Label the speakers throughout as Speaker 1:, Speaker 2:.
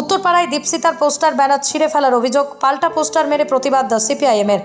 Speaker 1: উত্তরপাড়ায় দীপসিতার poster banner ছিঁড়ে ফেলার অভিযোগ পাল্টা পোস্টার মেরে প্রতিবাদ সিপিআইএমের।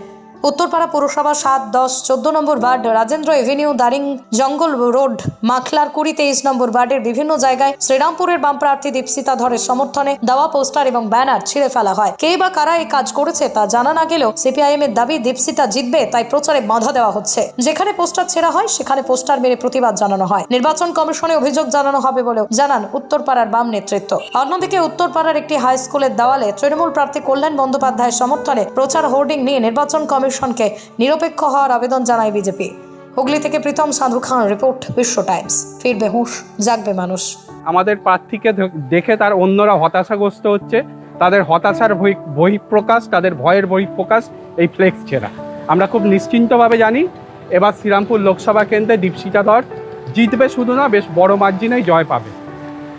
Speaker 1: উত্তরপাড়া পৌরসভা সাত দশ চোদ্দ নম্বর ওয়ার্ড, রাজেন্দ্র এভিনিউ, দারিং জঙ্গল রোড, মাখলার কুড়ি তেইশ নম্বর ওয়ার্ডের বিভিন্ন জায়গায় শ্রীরামপুরের বাম প্রার্থী দীপসিতা ধরের সমর্থনে দেওয়া পোস্টার এবং ব্যানার ছিঁড়ে ফেলা হয়। কে বা কারা এই কাজ করেছে তা জানা না গেলেও সিপিআইএম এর দাবি দীপসিতা জিতবে, তাই প্রচারে বাধা দেওয়া হচ্ছে। যেখানে পোস্টার ছেঁড়া হয়, সেখানে পোস্টার মেরে প্রতিবাদ জানানো হয়। নির্বাচন কমিশনে অভিযোগ জানানো হবে বলেও জানান উত্তরপাড়ার বাম নেতৃত্ব। অন্যদিকে উত্তরপাড়ার একটি হাই স্কুলের দেওয়ালে তৃণমূল প্রার্থী কল্যাণ বন্দ্যোপাধ্যায়ের সমর্থনে প্রচার হোর্ডিং নিয়ে নির্বাচন কমিশনকে নিরপেক্ষ হওয়ার আবেদন জানায় বিজেপি। হুগলি থেকে প্রীতম সাধু খান, রিপোর্ট, বিশ্ব টাইমস। ফিরবে হুঁশ, জাগবে মানুষ।
Speaker 2: আমাদের প্রার্থীকে দেখে তার অন্যরা হতাশাগ্রস্ত হচ্ছে। তাদের হতাশার বহিঃপ্রকাশ, তাদের ভয়ের বহিঃপ্রকাশ এই ফ্লেক্স ছেঁড়া। আমরা খুব নিশ্চিন্তভাবে জানি, এবার শ্রীরামপুর লোকসভা কেন্দ্রে দীপশিতা ধর জিতবে শুধু না, বেশ বড় মার্জিনেই জয় পাবে।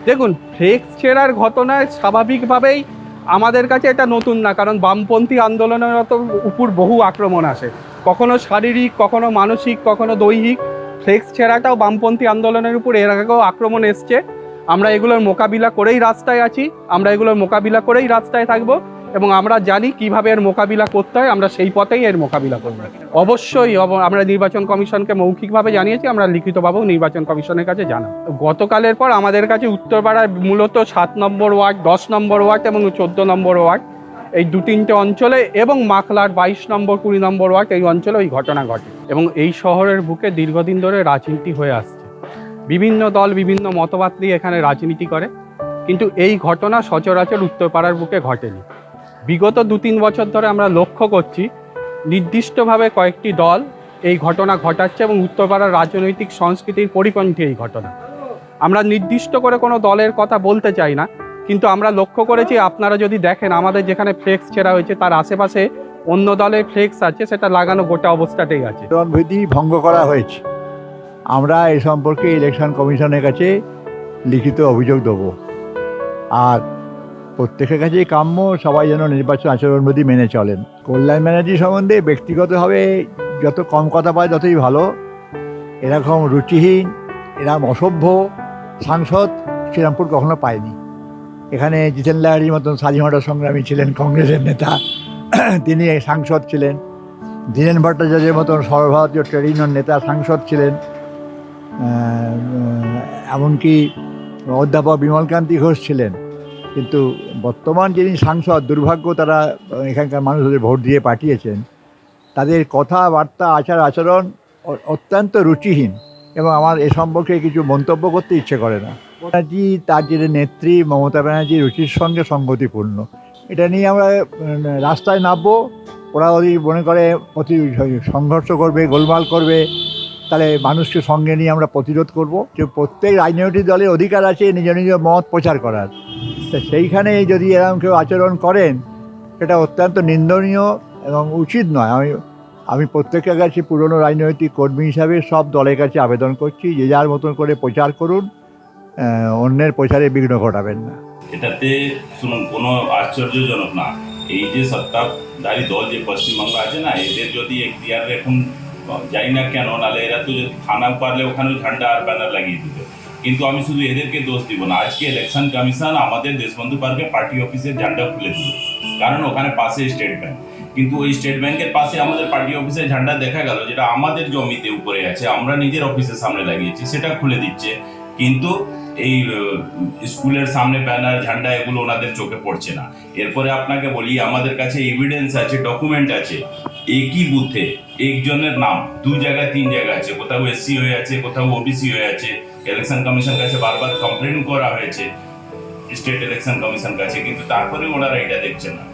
Speaker 2: দেখুন ফ্লেক্স ছেঁড়ার ঘটনায় স্বাভাবিকভাবেই আমাদের কাছে এটা নতুন না, কারণ বামপন্থী আন্দোলনের তো উপর বহু আক্রমণ আসে। কখনো শারীরিক, কখনো মানসিক, কখনো দৈহিক। ফ্লেক্স ছেঁড়াটাও বামপন্থী আন্দোলনের উপর এর আগেও আক্রমণ এসছে। আমরা এগুলোর মোকাবিলা করেই রাস্তায় আছি, আমরা এগুলোর মোকাবিলা করেই রাস্তায় থাকব। এবং আমরা জানি কীভাবে এর মোকাবিলা করতে হয়, আমরা সেই পথেই এর মোকাবিলা করব। অবশ্যই অব- আমরা নির্বাচন কমিশনকে মৌখিকভাবে জানিয়েছি, আমরা লিখিতভাবেও নির্বাচন কমিশনের কাছে জানাব। গতকালের পর আমাদের কাছে উত্তরপাড়ার মূলত সাত নম্বর ওয়ার্ড, দশ নম্বর ওয়ার্ড এবং চোদ্দ নম্বর ওয়ার্ড, এই দু তিনটে অঞ্চলে এবং মাখলার বাইশ নম্বর, কুড়ি নম্বর ওয়ার্ড এই অঞ্চলে ওই ঘটনা ঘটে এবং এই শহরের বুকে দীর্ঘদিন ধরে রাজনীতি হয়ে আসছে। বিভিন্ন দল বিভিন্ন মতবাদ নিয়ে এখানে রাজনীতি করে, কিন্তু এই ঘটনা সচরাচর উত্তরপাড়ার বুকে ঘটেনি। বিগত দু তিন বছর ধরে আমরা লক্ষ্য করছি নির্দিষ্টভাবে কয়েকটি দল এই ঘটনা ঘটাচ্ছে এবং উত্তরপাড়ার রাজনৈতিক সংস্কৃতির পরিপন্থী এই ঘটনা। আমরা নির্দিষ্ট করে কোনো দলের কথা বলতে চাই না, কিন্তু আমরা লক্ষ্য করেছি আপনারা যদি দেখেন আমাদের যেখানে ফ্লেক্স ছেঁড়া হয়েছে তার আশেপাশে অন্য দলের ফ্লেক্স আছে, সেটা লাগানো গোটা অবস্থাতেই আছে।
Speaker 3: বিধি ভঙ্গ করা হয়েছে। আমরা এ সম্পর্কে ইলেকশন কমিশনের কাছে লিখিত অভিযোগ দেবো। আর প্রত্যেকের কাছেই কাম্য, সবাই যেন নির্বাচন আচরণবিধি মেনে চলেন। কল্যাণ ব্যানার্জি সম্বন্ধে ব্যক্তিগতভাবে যত কম কথা পায় ততই ভালো। এরকম রুচিহীন, এরকম অসভ্য সাংসদ শ্রীরামপুর কখনো পায়নি। এখানে জিতেন লাহারির মতন স্বাধীনতা সংগ্রামী ছিলেন কংগ্রেসের নেতা। তিনি সাংসদ ছিলেন। দীনেন ভট্টাচার্যের মতন সর্বভারতীয় ট্রেড ইউনিয়ন নেতা সাংসদ ছিলেন। এমনকি অধ্যাপক বিমলকান্তি ঘোষ ছিলেন। কিন্তু বর্তমান যিনি সাংসদ, দুর্ভাগ্য তারা এখানকার মানুষদের ভোট দিয়ে পাঠিয়েছেন। তাদের কথাবার্তা, আচার, আচরণ অত্যন্ত রুচিহীন এবং আমার এ সম্পর্কে কিছু মন্তব্য করতে ইচ্ছে করে না। ব্যানার্জি তার যে নেত্রী মমতা ব্যানার্জি রুচির সঙ্গে সঙ্গতিপূর্ণ। এটা নিয়ে আমরা রাস্তায় নামবো। ওরা যদি মনে করে প্রতি সংঘর্ষ করবে, গোলমাল করবে তাহলে মানুষকে সঙ্গে নিয়ে আমরা প্রতিরোধ করব। যে প্রত্যেক রাজনৈতিক দলের অধিকার আছে, নিজ নিজ মত প্রচার করার। তা সেইখানে যদি এরকম কেউ আচরণ করেন এটা অত্যন্ত নিন্দনীয় এবং উচিত নয়। আমি আমি প্রত্যেকের কাছে পুরনো রাজনৈতিক কর্মী হিসাবে সব দলের কাছে আবেদন করছি, যে যার মতন করে প্রচার করুন অন্যের প্রচারে বিঘ্ন ঘটাবেন না।
Speaker 4: এটাতে শুনুন, কোনো আশ্চর্যজনক না। এই যে সত্তাধারী দল, যে পশ্চিমবঙ্গ আছে না, এদের যদি এখন জানি না কেন নাহলে এরা তো থানা পারলে ওখানে ঝান্ডা আর ব্যানার লাগিয়ে দিত কিন্তু আমি শুধু এদেরকে দোষ দিব না, আজকে ইলেকশন কমিশন আমাদের দেশবন্ধু পার্কে পার্টি অফিসের ঝান্ডা খুলে দিল কারণ ওখানে পাশে স্টেট ব্যাংক কিন্তু ওই স্টেট ব্যাংকের পাশে আমাদের পার্টি অফিসের ঝান্ডা দেখা গেল, যেটা আমাদের জমিতে উপরে আছে, আমরা নিজের অফিসের সামনে লাগিয়েছি, সেটা খুলে দিচ্ছে। কিন্তু এই স্কুলের সামনে ব্যানার, ঝান্ডা এগুলো ওনাদের চোখে পড়ছে না। এরপরে আপনাকে বলি, আমাদের কাছে এভিডেন্স আছে ডকুমেন্ট আছে। একই বুথে, একজনের নাম দু জায়গায় তিন জায়গায় আছে। কোথাও এসসি হয়ে আছে, কোথাও ওবিসি হয়ে আছে। ইলেকশন কমিশন কাছে বারবার কমপ্লেন করা হয়েছে। স্টেট ইলেকশন কমিশন কাছে, কিন্তু তারপরে ওনারা এটা দেখছেন না।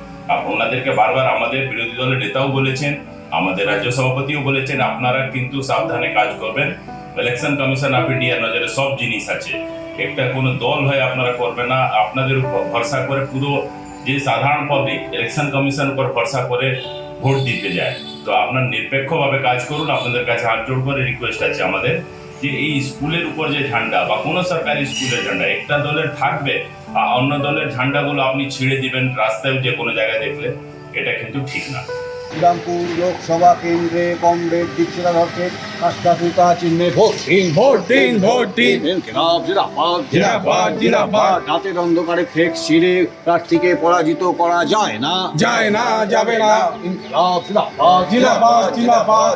Speaker 4: ওনাদেরকে বারবার আমাদের বিরোধী দলের নেতাও বলেছেন, আমাদের রাজ্য সভাপতিও বলেছেন, আপনারা কিন্তু সাবধানে কাজ করবেন। ইলেকশন কমিশন অফ ইন্ডিয়ার নজরে সব জিনিস আছে। একটা কোনো দল হয়ে আপনারা করবে না, আপনাদের উপর ভরসা করে পুরো যে সাধারণ পাবলিক ইলেকশন কমিশন উপর ভরসা করে ভোট দিতে যায়। তো আপনার নিরপেক্ষভাবে কাজ করুন, আপনাদের কাছে হাত জোড় করে রিকোয়েস্ট আছে আমাদের যে এই স্কুলের উপর যে ঝান্ডা বা কোনো সরকারি স্কুলের ঝান্ডা, একটা দলের থাকবে, আর অন্য দলের ঝান্ডাগুলো আপনি ছিঁড়ে দিবেন রাস্তায় যে কোনো জায়গায় দেখলে, এটা কিন্তু ঠিক না।
Speaker 5: শ্রীরামপুর লোকসভা কেন্দ্রে কমরেড দীক্ষিতা ধরকে কাস্তা পিতা চিহ্নে ভোট। দিন
Speaker 6: ভোট দিন ভোট দিন।
Speaker 5: জিন্দাবাদ
Speaker 6: জিন্দাবাদ, জিন্দাবাদ।
Speaker 5: রাতের অন্ধকারে ফেক ছিঁড়ে প্রার্থীকে পরাজিত করা যায় না।
Speaker 6: যায় না যাবে না।
Speaker 5: ইনকিলাব জিন্দাবাদ
Speaker 6: জিন্দাবাদ জিন্দাবাদ